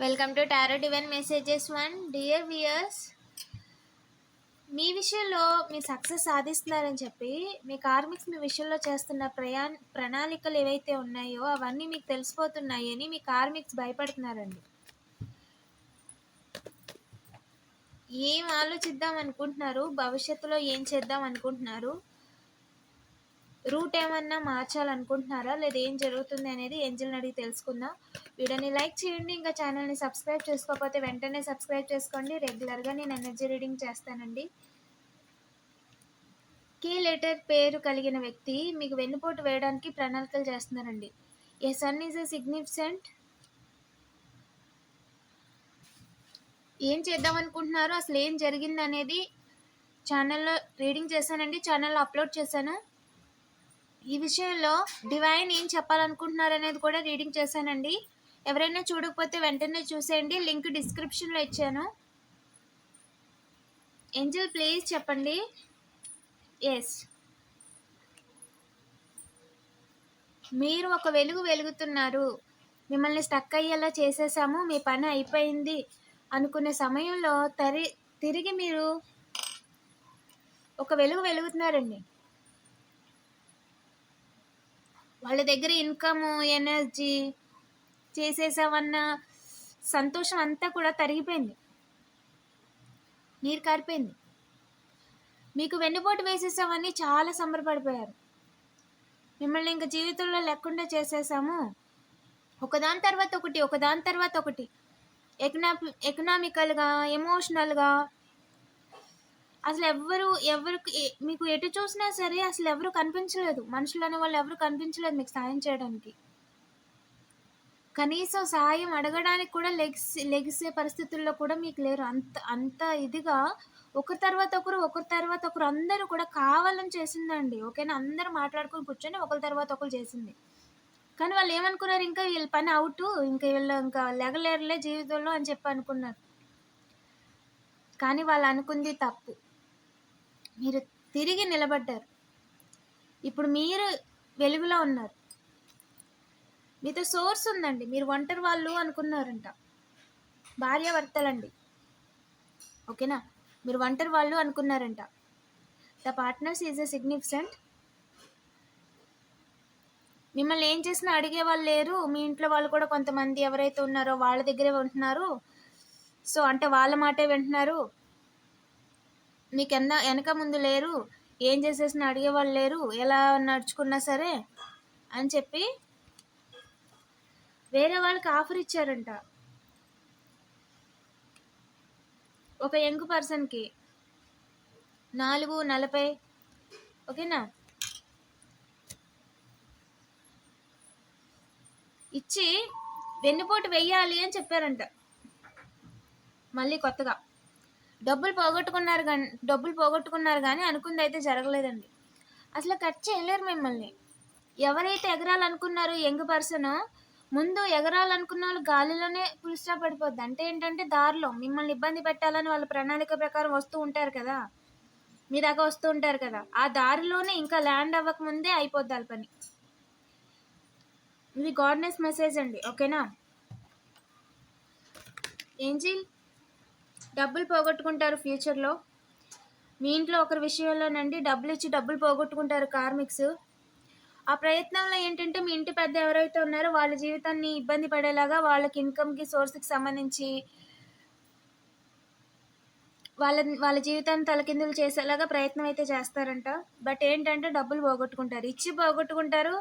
Welcome to tarot divine messages one dear viewers మీ విషయంలో మీ success సాధిస్తున్నారని చెప్పి మీ కార్మిక్స్ మీ విషయంలో చేస్తున్న ప్రయా ప్రణాళికలు ఏవైతే ఉన్నాయో అవన్నీ మీకు తెలిసిపోతున్నాయి అని మీ కార్మిక్స్ భయపడుతున్నారండి. ఏం ఆలోచిద్దాం అనుకుంటున్నారు? భవిష్యత్తులో ఏం చేద్దాం అనుకుంటున్నారు? రూట్ ఏమన్నా మార్చాలనుకుంటున్నారా? లేదా ఏం జరుగుతుంది అనేది ఏంజిల్ని అడిగి తెలుసుకుందాం. వీడియోని లైక్ చేయండి ఇంకా ఛానల్ని సబ్స్క్రైబ్ చేసుకోకపోతే వెంటనే సబ్స్క్రైబ్ చేసుకోండి. రెగ్యులర్గా నేను ఎనర్జీ రీడింగ్ చేస్తానండి. కే లెటర్ పేరు కలిగిన వ్యక్తి మీకు వెన్నుపోటు వేయడానికి ప్రణాళికలు చేస్తున్నారండి. A sun is a significant? ఏం చేద్దాం అనుకుంటున్నారు అసలు ఏం జరిగింది అనేది ఛానల్లో రీడింగ్ చేశానండి. ఛానల్లో అప్లోడ్ చేశాను. ఈ విషయంలో డివైన్ ఏం చెప్పాలనుకుంటున్నారు అనేది కూడా రీడింగ్ చేశానండి. ఎవరైనా చూడకపోతే వెంటనే చూసేయండి. లింక్ డిస్క్రిప్షన్లో ఇచ్చాను. ఏంజల్ ప్లీజ్ చెప్పండి. ఎస్ మీరు ఒక వెలుగు వెలుగుతున్నారు. మిమ్మల్ని స్టక్ అయ్యేలా చేసేసాము. మీ పని అయిపోయింది అనుకునే సమయంలో తరి తిరిగి మీరు ఒక వెలుగు వెలుగుతున్నారండి. వాళ్ళ దగ్గర ఇన్కమ్ ఎనర్జీ చేసేసామన్న సంతోషం అంతా కూడా తరిగిపోయింది. నీరు కారిపోయింది. మీకు వెన్నుపోటు వేసేసామని చాలా సంబరపడిపోయారు. మిమ్మల్ని ఇంకా జీవితంలో లేకుండా చేసేసాము. ఒకదాని తర్వాత ఒకటి ఒకదాని తర్వాత ఒకటి. ఎకనా ఎకనామికల్గా ఎమోషనల్గా అసలు ఎవ్వరు ఎవరికి మీకు ఎటు చూసినా సరే అసలు ఎవరు కనిపించలేదు. మనుషులు అనే వాళ్ళు ఎవరు కనిపించలేదు మీకు సాయం చేయడానికి. కనీసం సాయం అడగడానికి కూడా లెగ్స్ లెగిసే పరిస్థితుల్లో కూడా మీకు లేరు. అంత అంత ఇదిగా ఒకరి తర్వాత ఒకరు ఒకరి తర్వాత ఒకరు అందరూ కూడా కావాలని చేసిందండి. ఓకేనా? అందరూ మాట్లాడుకొని కూర్చొని ఒకరి తర్వాత ఒకరు చేసింది. కానీ వాళ్ళు ఏమనుకున్నారు? ఇంకా వీళ్ళ పని అవుట్ ఇంకా వీళ్ళు ఇంకా లెగలేరులే జీవితంలో అని చెప్పి అనుకున్నారు. కానీ వాళ్ళు అనుకుంది తప్పు. మీరు తిరిగి నిలబడ్డారు. ఇప్పుడు మీరు వెలుగులో ఉన్నారు. మీతో సోర్స్ ఉందండి. మీరు ఒంటరి వాళ్ళు అనుకున్నారంట. భార్యాభర్తలండి. ఓకేనా? మీరు ఒంటరి వాళ్ళు అనుకున్నారంట. The partners is a significant. మిమ్మల్ని ఏం చేసినా అడిగే వాళ్ళు లేరు. మీ ఇంట్లో వాళ్ళు కూడా కొంతమంది ఎవరైతే ఉన్నారో వాళ్ళ దగ్గరే ఉంటున్నారు. సో అంటే వాళ్ళ మాటే వింటున్నారు. మీకు ఎన్న వెనక ముందు లేరు. ఏం చేసేసినా అడిగే వాళ్ళు లేరు. ఎలా నడుచుకున్నా సరే అని చెప్పి వేరే వాళ్ళకి ఆఫర్ ఇచ్చారంట. ఒక యంగ్ పర్సన్కి నాలుగు నలభై ఓకేనా? ఇచ్చి వెన్నుపోటు వెయ్యాలి అని చెప్పారంట. మళ్ళీ కొత్తగా. డబ్బులు పోగొట్టుకున్నారు కానీ డబ్బులు పోగొట్టుకున్నారు కానీ అనుకుంది అయితే జరగలేదండి. అసలు కట్ చేయలేరు మిమ్మల్ని. ఎవరైతే ఎగరాలనుకున్నారో యంగ్ పర్సన్ ముందు ఎగరాలనుకున్న వాళ్ళు గాలిలోనే పులిస్టా పడిపోద్ది. అంటే ఏంటంటే దారిలో మిమ్మల్ని ఇబ్బంది పెట్టాలని వాళ్ళ ప్రణాళిక ప్రకారం వస్తూ ఉంటారు కదా. మీ దాకా వస్తూ ఉంటారు కదా. ఆ దారిలోనే ఇంకా ల్యాండ్ అవ్వక ముందే అయిపోద్ది వాళ్ళ పని. ఇది గాడ్నెస్ మెసేజ్ అండి. ఓకేనా? ఏంజిల్? డబ్బులు పోగొట్టుకుంటారు ఫ్యూచర్లో మీ ఇంట్లో ఒకరి విషయంలోనండి డబ్బులు ఇచ్చి డబ్బులు పోగొట్టుకుంటారు కార్మిక్స్. ఆ ప్రయత్నంలో ఏంటంటే మీ ఇంటి పెద్ద ఎవరైతే ఉన్నారో వాళ్ళ జీవితాన్ని ఇబ్బంది పడేలాగా వాళ్ళకి ఇన్కమ్కి సోర్స్కి సంబంధించి వాళ్ళ వాళ్ళ జీవితాన్ని తలకిందులు చేసేలాగా ప్రయత్నం అయితే చేస్తారంట. బట్ ఏంటంటే డబ్బులు పోగొట్టుకుంటారు. ఇచ్చి పోగొట్టుకుంటారు.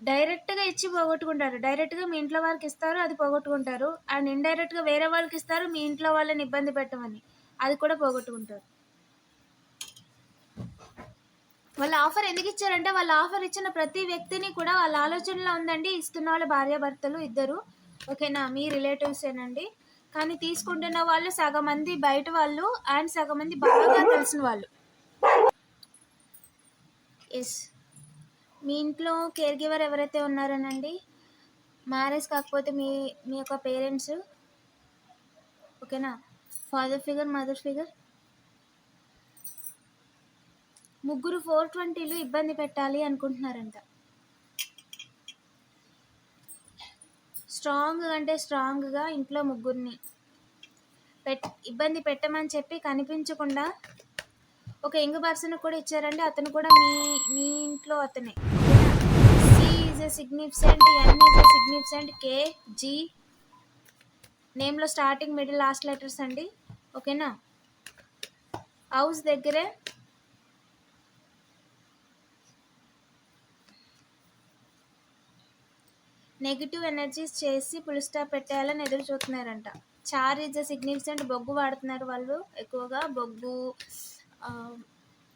డైరెక్ట్గా ఇచ్చి పోగొట్టుకుంటారు. డైరెక్ట్గా మీ ఇంట్లో వాళ్ళకి ఇస్తారు అది పోగొట్టుకుంటారు. అండ్ ఇండైరెక్ట్గా వేరే వాళ్ళకి ఇస్తారు మీ ఇంట్లో వాళ్ళని ఇబ్బంది పెట్టమని. అది కూడా పోగొట్టుకుంటారు. వాళ్ళ ఆఫర్ ఎందుకు ఇచ్చారంటే వాళ్ళ ఆఫర్ ఇచ్చిన ప్రతి వ్యక్తిని కూడా వాళ్ళ ఆలోచనలో ఉందండి. ఇస్తున్న వాళ్ళ భార్యాభర్తలు ఇద్దరు. ఓకేనా? మీ రిలేటివ్స్ ఏనండి కానీ తీసుకుంటున్న వాళ్ళు సగం మంది బయట వాళ్ళు అండ్ సగం మంది బాగా తెలిసిన వాళ్ళు. ఎస్ మీ ఇంట్లో కేర్ గివర్ ఎవరైతే ఉన్నారనండి? మ్యారేజ్ కాకపోతే మీ మీ యొక్క పేరెంట్స్ ఓకేనా? ఫాదర్ ఫిగర్ మదర్ ఫిగర్ ముగ్గురు ఫోర్ ట్వంటీలు ఇబ్బంది పెట్టాలి అనుకుంటున్నారంట. స్ట్రాంగ్ అంటే స్ట్రాంగ్గా ఇంట్లో ముగ్గురిని పెట్ ఇబ్బంది పెట్టమని చెప్పి కనిపించకుండా ఒక యంగ్ పర్సన్ కూడా ఇచ్చారండి. అతను కూడా మీ మీ ఇంట్లో అతనే. A significant, N is N significant, K, G. K G. నేమ్లో స్టార్టింగ్ మిడిల్ లాస్ట్ లెటర్స్ అండి. ఓకేనా? హౌస్ దగ్గరే. నెగిటివ్ ఎనర్జీస్ చేసి పులిస్టా పెట్టేయాలని ఎదురు చూస్తున్నారంట. చార్ ఈజ్ సిగ్నిఫికెంట్ బొగ్గు వాడుతున్నారు వాళ్ళు ఎక్కువగా. బొగ్గు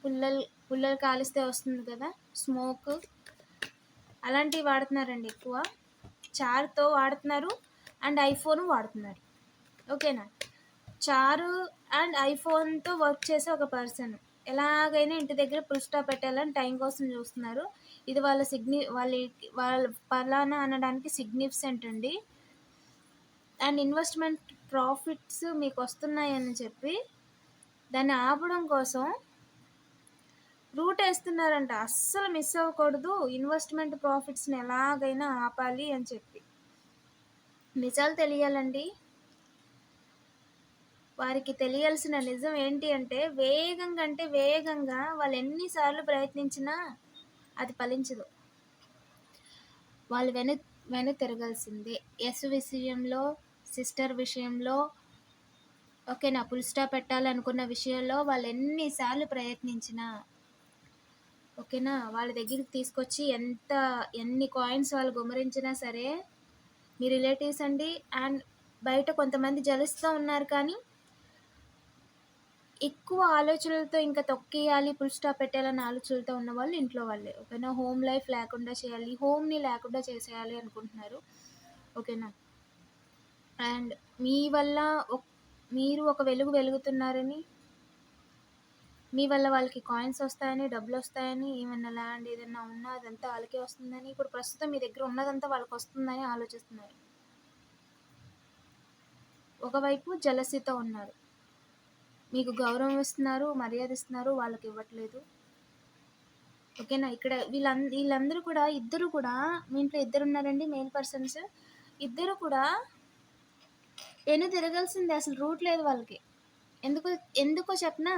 పుల్లలు పుల్లలు కాలిస్తే వస్తుంది కదా స్మోక్. అలాంటివి వాడుతున్నారండి ఎక్కువ. చార్తో వాడుతున్నారు అండ్ ఐఫోన్ వాడుతున్నారు. ఓకేనా? చారు అండ్ ఐఫోన్తో వర్క్ చేసే ఒక పర్సన్. ఎలాగైనా ఇంటి దగ్గర పుల్ పెట్టాలని టైం కోసం చూస్తున్నారు. ఇది వాళ్ళ సిగ్ని వాళ్ళ వాళ్ళ పలానా అనడానికి సిగ్నిఫిసెంట్ అండి. అండ్ ఇన్వెస్ట్మెంట్ ప్రాఫిట్స్ మీకు వస్తున్నాయని చెప్పి దాన్ని ఆపడం కోసం రూట్ వేస్తున్నారంట. అస్సలు మిస్ అవ్వకూడదు. ఇన్వెస్ట్మెంట్ ప్రాఫిట్స్ని ఎలాగైనా ఆపాలి అని చెప్పి. నిజాలు తెలియాలండి. వారికి తెలియాల్సిన నిజం ఏంటి అంటే వేగంగా అంటే వేగంగా వాళ్ళు ఎన్నిసార్లు ప్రయత్నించినా అది ఫలించదు. వాళ్ళు వెను వెను తిరగాల్సిందే. ఎస్ విషయంలో సిస్టర్ విషయంలో ఓకే నా పుల్ స్టాప్ పెట్టాలనుకున్న విషయంలో వాళ్ళు ఎన్నిసార్లు ప్రయత్నించినా ఓకేనా? వాళ్ళ దగ్గరికి తీసుకొచ్చి ఎంత ఎన్ని కాయిన్స్ వాళ్ళు గుమరించినా సరే మీ రిలేటివ్స్ అండి అండ్ బయట కొంతమంది జలుస్తూ ఉన్నారు కానీ ఎక్కువ ఆలోచనలతో ఇంకా తొక్కేయాలి ఫుల్ స్టాప్ పెట్టాలని ఆలోచనలతో ఉన్న వాళ్ళు ఇంట్లో వాళ్ళే. ఓకేనా? హోమ్ లైఫ్ లేకుండా చేయాలి హోమ్ని లేకుండా చేసేయాలి అనుకుంటున్నారు. ఓకేనా? అండ్ మీ వల్ల మీరు ఒక వెలుగు వెలుగుతున్నారని మీ వల్ల వాళ్ళకి కాయిన్స్ వస్తాయని డబ్బులు వస్తాయని ఏమైనా ల్యాండ్ ఏదైనా ఉన్నా అదంతా వాళ్ళకే వస్తుందని ఇప్పుడు ప్రస్తుతం మీ దగ్గర ఉన్నదంతా వాళ్ళకి వస్తుందని ఆలోచిస్తున్నారు. ఒకవైపు జలసితో ఉన్నారు. మీకు గౌరవం ఇస్తున్నారు మర్యాద ఇస్తున్నారు వాళ్ళకి ఇవ్వట్లేదు. ఓకేనా? ఇక్కడ వీళ్ళంద వీళ్ళందరూ కూడా ఇద్దరు కూడా మీ ఇంట్లో ఇద్దరు ఉన్నారండి మెయిన్ పర్సన్స్ ఇద్దరు కూడా ఎను తిరగాల్సిందే అసలు రూట్ లేదు వాళ్ళకి. ఎందుకు ఎందుకో చెప్పనా?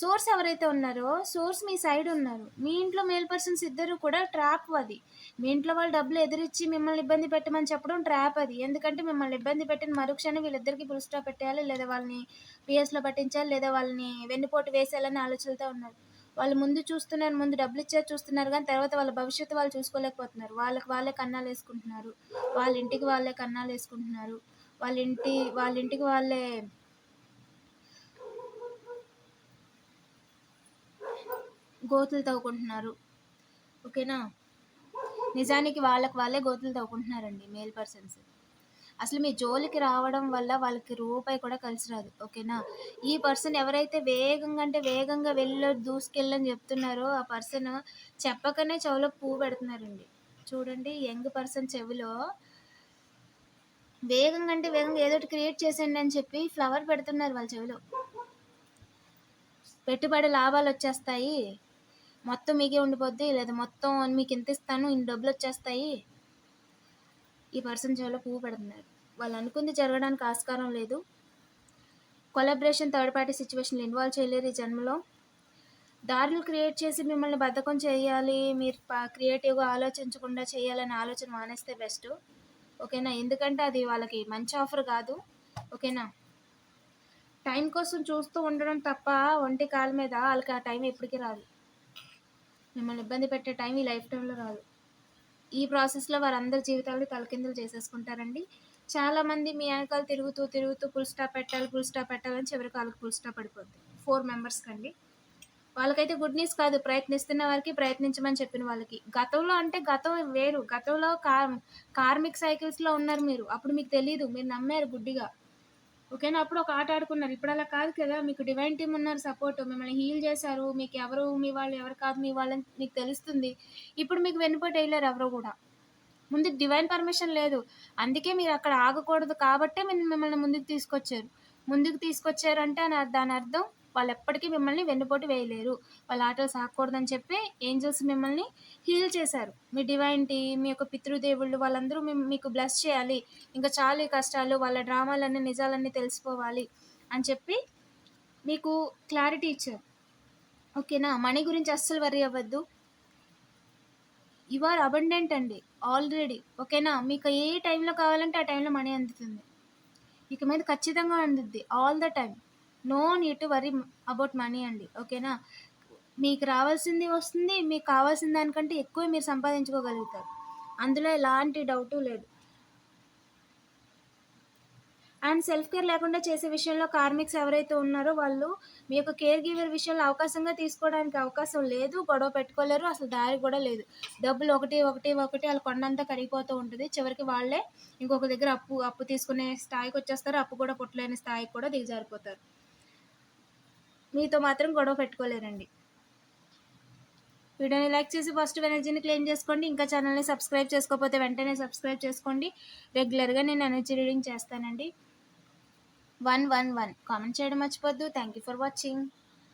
సోర్స్ ఎవరైతే ఉన్నారో సోర్స్ మీ సైడ్ ఉన్నారు. మీ ఇంట్లో మేల్ పర్సన్స్ ఇద్దరు కూడా ట్రాప్ అది. మీ ఇంట్లో వాళ్ళు డబ్బులు ఎదురిచ్చి మిమ్మల్ని ఇబ్బంది పెట్టమని చెప్పడం ట్రాప్ అది. ఎందుకంటే మిమ్మల్ని ఇబ్బంది పెట్టిన మరుక్షణం వీళ్ళిద్దరికి పులుస్టా పెట్టేయాలి లేదా వాళ్ళని పిఎస్లో పట్టించాలి లేదా వాళ్ళని వెన్నుపోటు వేసేయాలని ఆలోచనలతో ఉన్నారు. వాళ్ళు ముందు చూస్తున్నారు ముందు డబ్బులు ఇచ్చారు చూస్తున్నారు కానీ తర్వాత వాళ్ళ భవిష్యత్తు వాళ్ళు చూసుకోలేకపోతున్నారు. వాళ్ళకి వాళ్ళే కన్నాలు వేసుకుంటున్నారు. వాళ్ళ ఇంటికి వాళ్ళే కన్నాలు వేసుకుంటున్నారు. వాళ్ళ ఇంటి వాళ్ళ ఇంటికి వాళ్ళే గోతులు తవ్వుకుంటున్నారు. ఓకేనా? నిజానికి వాళ్ళకి వాళ్ళే గోతులు తవ్వుకుంటున్నారండి మేల్ పర్సన్స్ అసలు మీ జోలికి రావడం వల్ల వాళ్ళకి రూపాయి కూడా కలిసి రాదు ఓకేనా? ఈ పర్సన్ ఎవరైతే వేగంగా అంటే వేగంగా వెళ్ళి దూసుకెళ్ళని చెప్తున్నారో ఆ పర్సన్ చెప్పకనే చెవిలో పువ్వు పెడుతున్నారండి. చూడండి యంగ్ పర్సన్ చెవిలో వేగంగా అంటే వేగంగా ఏదో ఒకటి క్రియేట్ చేసేయండి అని చెప్పి ఫ్లవర్ పెడుతున్నారు వాళ్ళ చెవిలో. పెట్టుబడి లాభాలు వచ్చేస్తాయి. మొత్తం మీకే ఉండిపోద్ది? లేదా మొత్తం మీకు ఎంత ఇస్తాను? ఇన్ని డబ్బులు వచ్చేస్తాయి? ఈ పర్సన్ చెవిలో పువ్వు పెడుతున్నారు. వాళ్ళు అనుకుంది జరగడానికి ఆస్కారం లేదు. కొలాబరేషన్ థర్డ్ పార్టీ సిచ్యువేషన్లు ఇన్వాల్వ్ చేయలేరు ఈ జన్మలో. దారులు క్రియేట్ చేసి మిమ్మల్ని బద్ధకం చేయాలి మీరు క్రియేటివ్గా ఆలోచించకుండా చేయాలనే ఆలోచన మానేస్తే బెస్ట్. ఓకేనా? ఎందుకంటే అది వాళ్ళకి మంచి ఆఫర్ కాదు. ఓకేనా? టైం కోసం చూస్తూ ఉండడం తప్ప ఒంటి కాల మీద వాళ్ళకి ఆ టైం ఎప్పటికీ రాదు. మిమ్మల్ని ఇబ్బంది పెట్టే టైం ఈ లైఫ్ టైంలో రాదు. ఈ ప్రాసెస్లో వారందరి జీవితాలు తలకిందులు చేసేసుకుంటారండి. చాలామంది మీ వెనకాల తిరుగుతూ తిరుగుతూ ఫుల్ స్టాప్ పెట్టాలి ఫుల్ స్టాప్ పెట్టాలని చివరికి వాళ్ళకి ఫుల్ స్టాప్ పడిపోద్ది. ఫోర్ మెంబర్స్కి అండి వాళ్ళకైతే గుడ్ న్యూస్ కాదు. ప్రయత్నిస్తున్న వారికి ప్రయత్నించమని చెప్పిన వాళ్ళకి. గతంలో అంటే గతం వేరు. గతంలో కార్ కార్మిక్ సైకిల్స్లో ఉన్నారు మీరు. అప్పుడు మీకు తెలియదు మీరు నమ్మారు గుడ్డిగా. ఓకేనా? అప్పుడు ఒక ఆట ఆడుకున్నారు. ఇప్పుడు అలా కాదు కదా. మీకు డివైన్ టీమ్ ఉన్నారు సపోర్ట్ మిమ్మల్ని హీల్ చేశారు. మీకు ఎవరు మీ వాళ్ళు ఎవరు కాదు మీ వాళ్ళని మీకు తెలుస్తుంది. ఇప్పుడు మీకు వెన్నుపోటు వేయలేరు ఎవరు కూడా. ముందు డివైన్ పర్మిషన్ లేదు. అందుకే మీరు అక్కడ ఆగకూడదు కాబట్టే మిమ్మల్ని ముందుకు తీసుకొచ్చారు. ముందుకు తీసుకొచ్చారంటే అని దాని అర్థం వాళ్ళు ఎప్పటికీ మిమ్మల్ని వెన్నుపోటు వేయలేరు. వాళ్ళ ఆటలు సాగకూడదని చెప్పి ఏంజల్స్ మిమ్మల్ని హీల్ చేశారు. మీ డివైన్టీ మీ యొక్క పితృదేవుళ్ళు వాళ్ళందరూ మీకు బ్లెస్ చేయాలి. ఇంకా చాలు కష్టాలు వాళ్ళ డ్రామాలన్నీ నిజాలన్నీ తెలిసిపోవాలి అని చెప్పి మీకు క్లారిటీ ఇచ్చారు. ఓకేనా? మనీ గురించి అస్సలు వరి అవ్వద్దు. యు ఆర్ అబండెంట్ అండి ఆల్రెడీ. ఓకేనా? మీకు ఏ టైంలో కావాలంటే ఆ టైంలో మనీ అందుతుంది. ఇక మీద ఖచ్చితంగా అందుద్ది all the time no need to worry about money అండి ఓకేనా? మీకు రావాల్సింది వస్తుంది మీకు కావాల్సిన దానికంటే ఎక్కువ మీరు సంపాదించుకోగలుగుతారు. అందులో ఎలాంటి డౌటు లేదు. అండ్ సెల్ఫ్ కేర్ లేకుండా చేసే విషయంలో కార్మిక్స్ ఎవరైతే ఉన్నారో వాళ్ళు మీ యొక్క కేర్ గివర్ విషయంలో అవకాశంగా తీసుకోవడానికి అవకాశం లేదు గొడవ పెట్టుకోలేరు అసలు దారి కూడా లేదు. డబ్బులు ఒకటి ఒకటి ఒకటి వాళ్ళు కొండంతా కరిగిపోతూ ఉంటుంది. చివరికి వాళ్ళే ఇంకొక దగ్గర అప్పు అప్పు తీసుకునే స్థాయికి వచ్చేస్తారు అప్పు కూడా పుట్టలేని స్థాయికి కూడా దిగజారిపోతారు. మీతో మాత్రం గొడవ పెట్టుకోలేరండి. వీడియోని లైక్ చేసి పాజిటివ్ ఎనర్జీని క్లెయిమ్ చేసుకోండి. ఇంకా ఛానల్ని సబ్స్క్రైబ్ చేసుకోకపోతే వెంటనే సబ్స్క్రైబ్ చేసుకోండి. రెగ్యులర్గా నేను ఎనర్జీ రీడింగ్ చేస్తానండి. One one one. కామెంట్ చేయడం మర్చిపోద్దు. Thank you for watching.